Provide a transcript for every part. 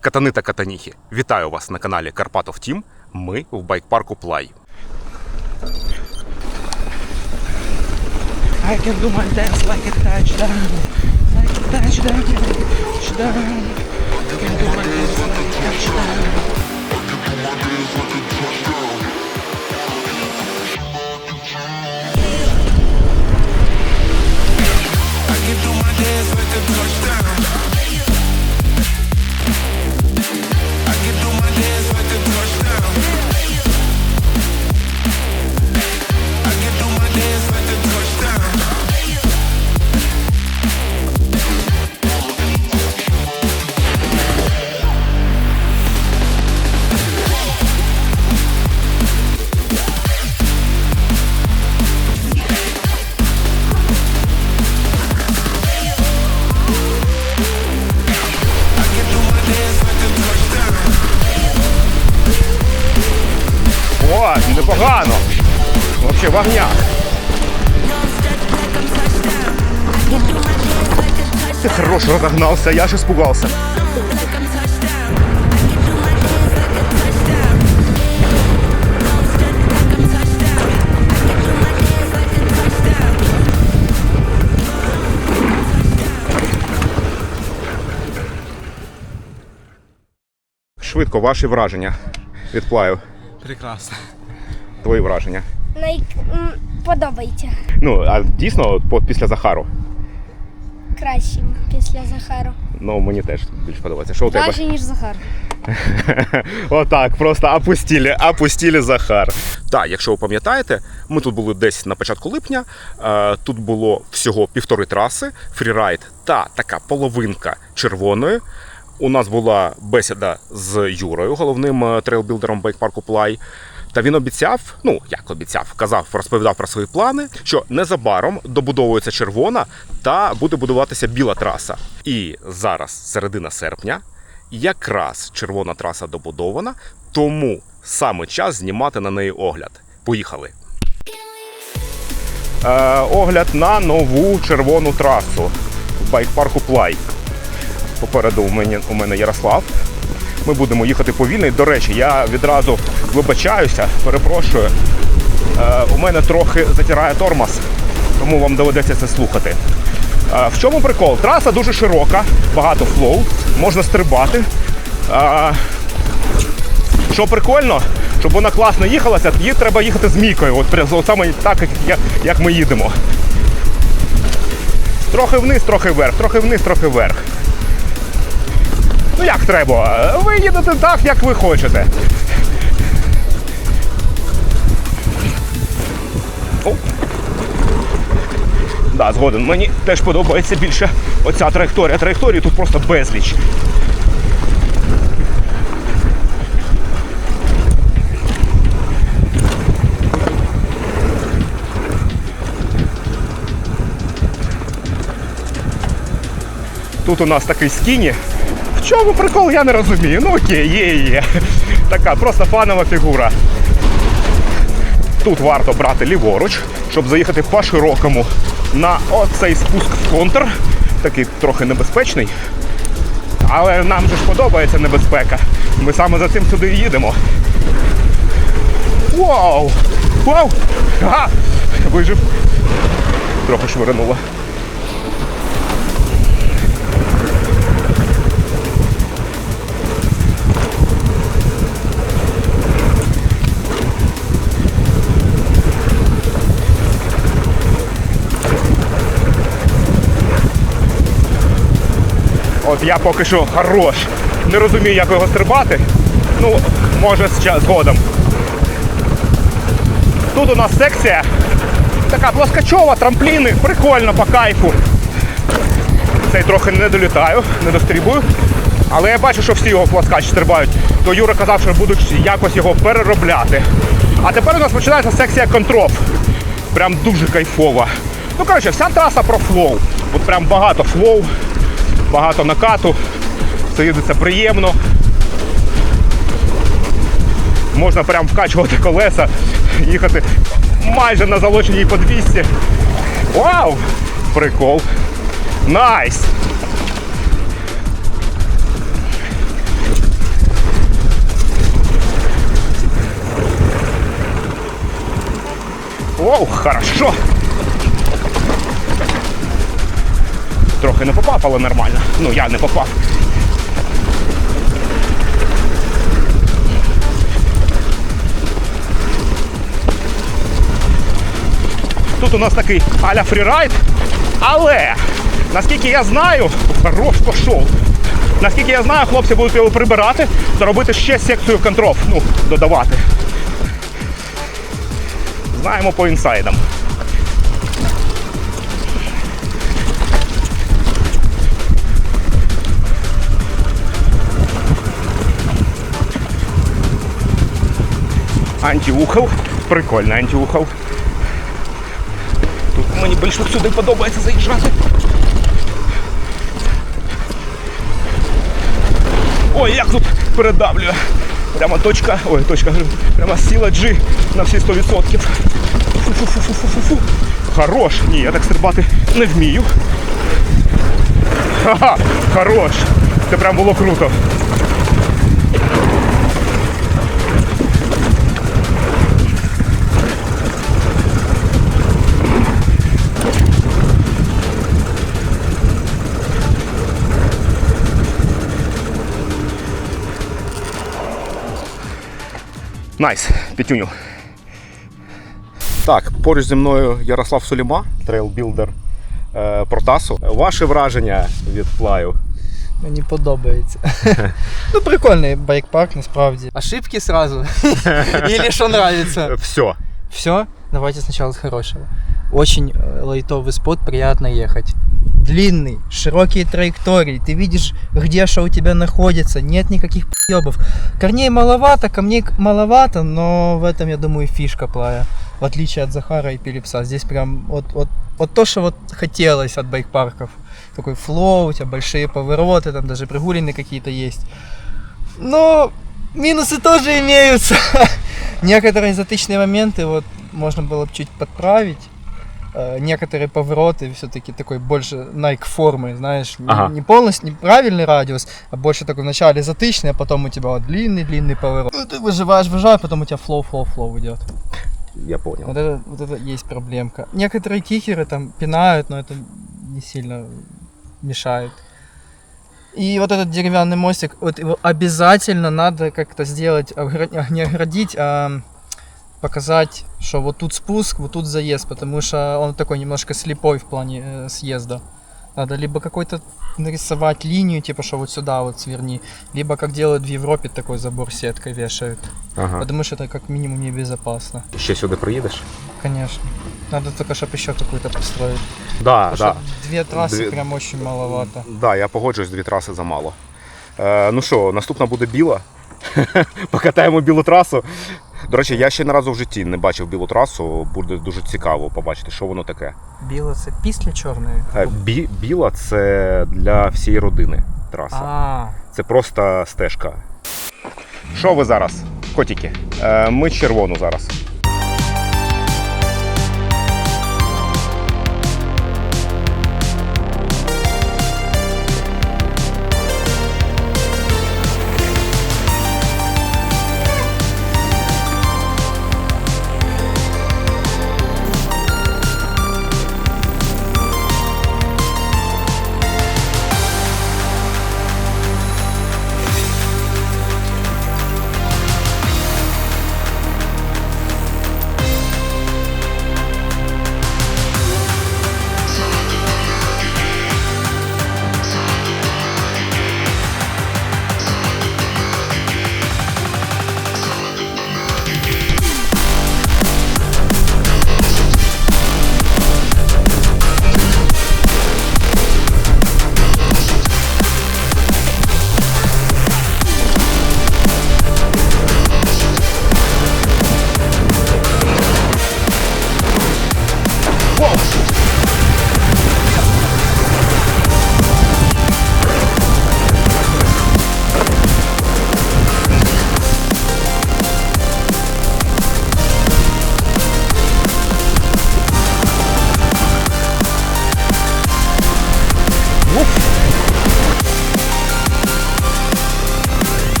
Катани та катаніхи, вітаю вас на каналі Карпатов Тім. Ми в байк-парку Плай. I can do my dance like a touchdown. Like a touchdown. Touchdown. I can do my dance like a touchdown. I can do my dance like a touchdown. О, непогано! Вообще вогняк. Ты хорош разогнался, я аж испугался. Швидко, ваші враження від плаю. Прекрасно. Твої враження. Най... подобається. Ну, а дійсно, після Захару. Краще після Захару. Ну, мені теж більш подобається. Що у тебе? Краще, ніж Захар. Отак, просто опустили, опустили Захар. Так, якщо ви пам'ятаєте, ми тут були десь на початку липня. Е, Тут було всього півтори траси, фрірайд та така половинка червоної. У нас була бесіда з Юрою, головним е, трейлбілдером байкпарку Плай. Та він обіцяв, ну як обіцяв, казав, розповідав про свої плани, що незабаром добудовується червона та буде будуватися біла траса. І зараз середина серпня, якраз червона траса добудована, тому саме час знімати на неї огляд. Поїхали. Е, огляд на нову червону трасу в байк-парку Плай. Попереду у мене, у мене Ярослав. Ми будемо їхати повільно. І, До речі, я відразу вибачаюся, перепрошую. Е, у мене трохи затирає тормоз, тому вам доведеться це слухати. Е, в чому прикол? Траса дуже широка, багато флоу, можна стрибати. Е, що прикольно, щоб вона класно їхалася, їй треба їхати з мікою. От прям саме так, як ми їдемо. Трохи вниз, трохи вверх, трохи вниз, трохи вверх. Ну як треба? Ви їдете так, як ви хочете. О. Да, згоден. Мені теж подобається більше оця траєкторія. Траєкторії тут просто безліч. Тут у нас такий скіні. В чому прикол, я не розумію. Ну окей, є, є. Така просто фанова фігура. Тут варто брати ліворуч, щоб заїхати по-широкому на оцей спуск в контр. Такий трохи небезпечний. Але нам же ж подобається небезпека. Ми саме за цим сюди їдемо. Вау! Вау! Ага! Вижив. Трохи швирнуло. Я поки що хорош. Не розумію, як його стрибати. Ну, може згодом. Тут у нас секція така плоскочова, трампліни, прикольно по кайфу. Цей трохи не долітаю, не дострібую. Але я бачу, що всі його плоскач стрибають. То Юра казав, що будуть якось його переробляти. А тепер у нас починається секція контроп. Прям дуже кайфова. Ну, коротше, вся траса про флоу. От прям багато флоу, багато накату, все їдеться приємно. Можна прям вкачувати колеса, їхати майже на залоченій подвісті. Вау! Прикол! Найс! Оу, хорошо! Трохи не попав, але нормально. Ну, я не попав. Тут у нас такий аля фрірайд, але наскільки я знаю, хорош пішов. Наскільки я знаю, хлопці будуть його прибирати та робити ще секцію контрол, ну, додавати. Знаємо по інсайдам. Антиухол. Прикольно, антиухол. Тут мені більше сюди подобається заїжджати. Ой, як тут передавлює. Прямо точка, ой, точка, прямо сила G на всі 100%. Фу-фу-фу-фу-фу-фу. Хорош. Ні, я так стрибати не вмію. Ха-ха, хорош. Це прям було круто. Найс, п'ятюню. Так, поруч зі мною Ярослав Суліма, трейлбілдер е, Протасу. Ваші враження від плаю? Мені подобається. ну, прикольний байк-парк, насправді. Ошибки сразу? Или что нравится? Все. Все, давайте сначала с хорошего. Очень э, лайтовый спот, приятно ехать. Длинный, широкие траектории, ты видишь, где что у тебя находится, нет никаких поебов. Корней маловато, камней маловато, но в этом, я думаю, фишка плая. В отличие от Захара и Пилипса. Здесь прям вот, вот, вот то, что вот хотелось от байк-парков. Такой флоу, у тебя большие повороты, там даже пригулины какие-то есть. Но минусы тоже имеются. Некоторые затычные моменты вот можно было бы чуть подправить. Э, Некоторые повороты все-таки такой больше Nike формы, знаешь, не- Ага. не полностью неправильный радиус, а больше такой вначале затычный, а потом у тебя вот длинный-длинный поворот. Ну, ты выживаешь, выживаешь, потом у тебя флоу-флоу-флоу идет. Я понял. Вот это, вот это есть проблемка. Некоторые кикеры там пинают, но это не сильно мешает. И вот этот деревянный мостик, вот его обязательно надо как-то сделать, огра- не оградить, а показать, что вот тут спуск, вот тут заезд, потому что он такой немножко слепой в плане э, съезда. Надо либо какой-то нарисовать линию, типа, что вот сюда вот сверни, либо как делают в Европе такой забор сеткой вешают, Ага. потому что это как минимум небезопасно. Ще сюди приїдеш? Конечно. Надо только, чтобы еще какую-то построить. Да, Потому да. что две трассы Две- прям очень маловато. Да, я погоджуюсь, дві траси замало. Е, ну що, наступна буде біла. Покатаємо білу трасу. До речі, я ще ні разу в житті не бачив білу трасу. Буде дуже цікаво побачити, що воно таке. Біла це після чорної? Е, Бі, біла це для всієї родини траса. А, Це просто стежка. Що ви зараз, котики? Е, ми червону зараз.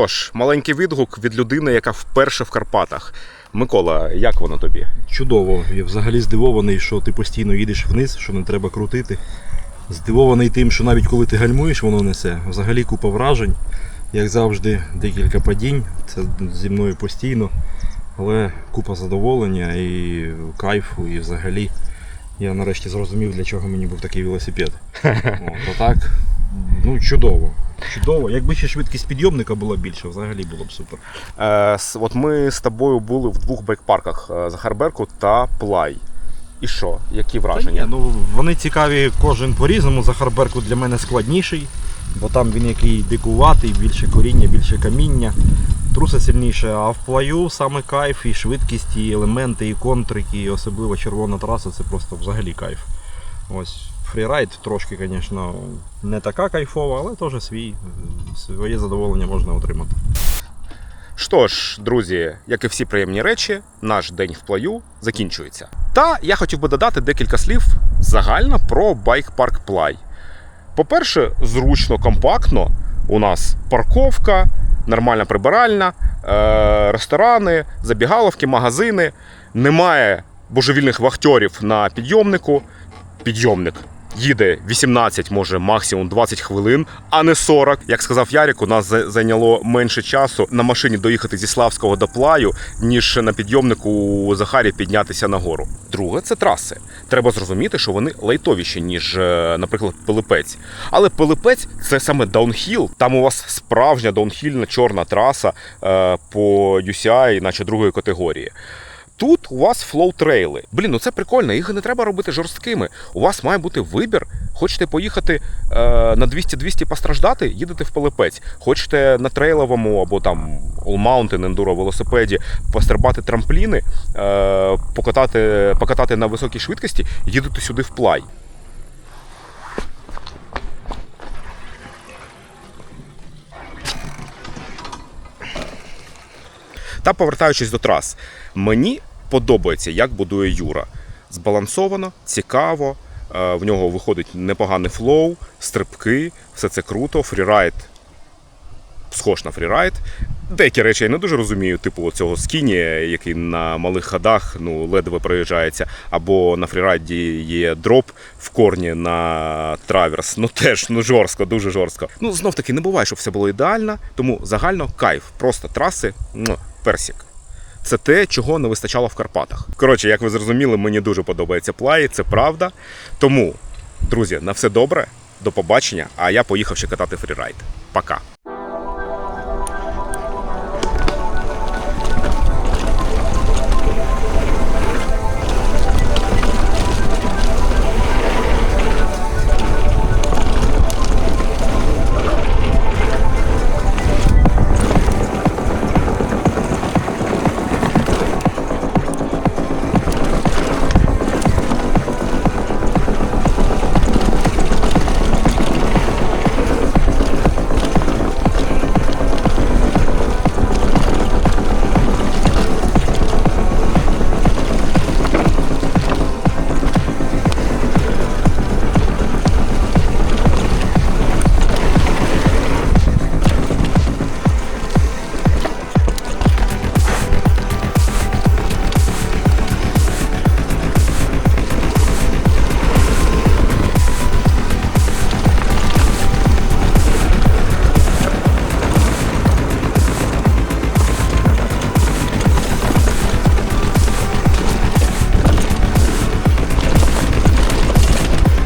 Тож, маленький відгук від людини, яка вперше в Карпатах. Микола, як воно тобі? Чудово. Я взагалі здивований, що ти постійно їдеш вниз, що не треба крутити. Здивований тим, що навіть коли ти гальмуєш, воно несе. Взагалі купа вражень. Як завжди, декілька падінь. Це зі мною постійно. Але купа задоволення і кайфу, і взагалі я нарешті зрозумів, для чого мені був такий велосипед. От, а так, ну чудово. Чудово. Якби ще швидкість підйомника була більша, взагалі було б супер. Е, с- от ми з тобою були в двох байкпарках е, Захарберку та Плай. І що? Які Та враження? ні, ну вони цікаві кожен по-різному. Захарберку для мене складніший, бо там він який дикуватий, більше коріння, більше каміння. Труса сильніше, а в плаю саме кайф, і швидкість, і елементи, і контрики, і особливо червона траса це просто взагалі кайф. Ось фрірайд трошки, звісно, не така кайфова, але теж свій, своє задоволення можна отримати. Що ж, друзі, як і всі приємні речі, наш день в плаю закінчується. Та я хотів би додати декілька слів загально про байк-парк Плай. По-перше, зручно, компактно. У нас парковка, нормальна прибиральна, е- ресторани, забігаловки, магазини. Немає божевільних вахтьорів на підйомнику. Підйомник їде 18, може максимум 20 хвилин, а не 40. Як сказав Ярік, у нас зайняло менше часу на машині доїхати зі Славського до Плаю, ніж на підйомнику у Захарі піднятися нагору. Друге, це траси. Треба зрозуміти, що вони лайтовіші, ніж, е, наприклад, Пилипець. Але Пилипець це саме даунхіл. Там у вас справжня даунхільна чорна траса е, по UCI, наче другої категорії. Тут у вас флоу-трейли. Блін, ну це прикольно, їх не треба робити жорсткими. У вас має бути вибір. Хочете поїхати е, на 200-200 постраждати, їдете в Пилипець. Хочете на трейловому або там All Mountain ендуро велосипеді пострибати трампліни, е, покатати, покатати на високій швидкості, їдете сюди в плай. Та повертаючись до трас, мені подобається, як будує Юра. Збалансовано, цікаво. е, В нього виходить непоганий флоу, стрибки, все це круто. Фрірайд схож на фрірайд. Деякі речі я не дуже розумію, типу цього скіні, який на малих ходах ну, ледве проїжджається, або на фрірайді є дроп в корні на траверс. Ну теж ну жорстко, дуже жорстко. Ну знов таки не буває, щоб все було ідеально, тому загально кайф. Просто траси муа, персик. Це те, чого не вистачало в Карпатах. Коротше, як ви зрозуміли, мені дуже подобається плаї, це правда. Тому, друзі, на все добре, до побачення. А я поїхав ще катати фрірайд. Пока.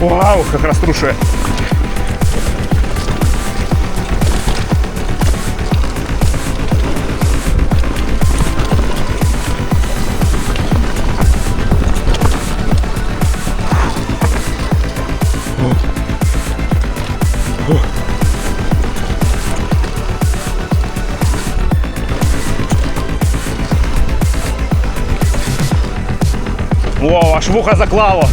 Вау, как раз трушує. Вау, аж вуха заклало.